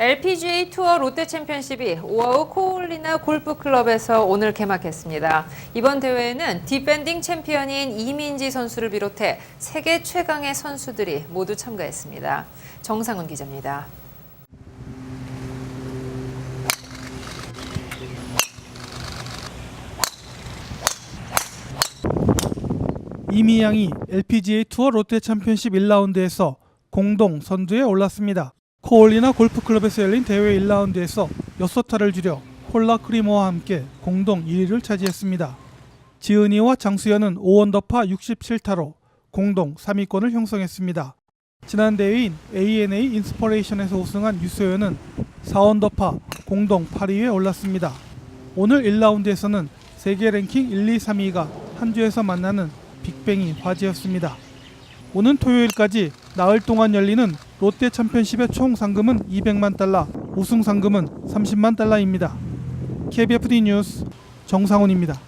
LPGA 투어 롯데 챔피언십이 오아우 코올리나 골프클럽에서 오늘 개막했습니다. 이번 대회에는 디펜딩 챔피언인 이민지 선수를 비롯해 세계 최강의 선수들이 모두 참가했습니다. 정상훈 기자입니다. 이미 양이 LPGA 투어 롯데 챔피언십 1라운드에서 공동 선두에 올랐습니다. 코올리나 골프클럽에서 열린 대회 1라운드에서 6타를 줄여 콜라 크리모와 함께 공동 1위를 차지했습니다. 지은이와 장수연은 5언더파 67타로 공동 3위권을 형성했습니다. 지난 대회인 ANA 인스퍼레이션에서 우승한 유소연은 4언더파 공동 8위에 올랐습니다. 오늘 1라운드에서는 세계 랭킹 1, 2, 3위가 한 주에서 만나는 빅뱅이 화제였습니다. 오는 토요일까지 나흘 동안 열리는 롯데 챔피언십의 총 상금은 200만 달러, 우승 상금은 30만 달러입니다. KBFD 뉴스 정상훈입니다.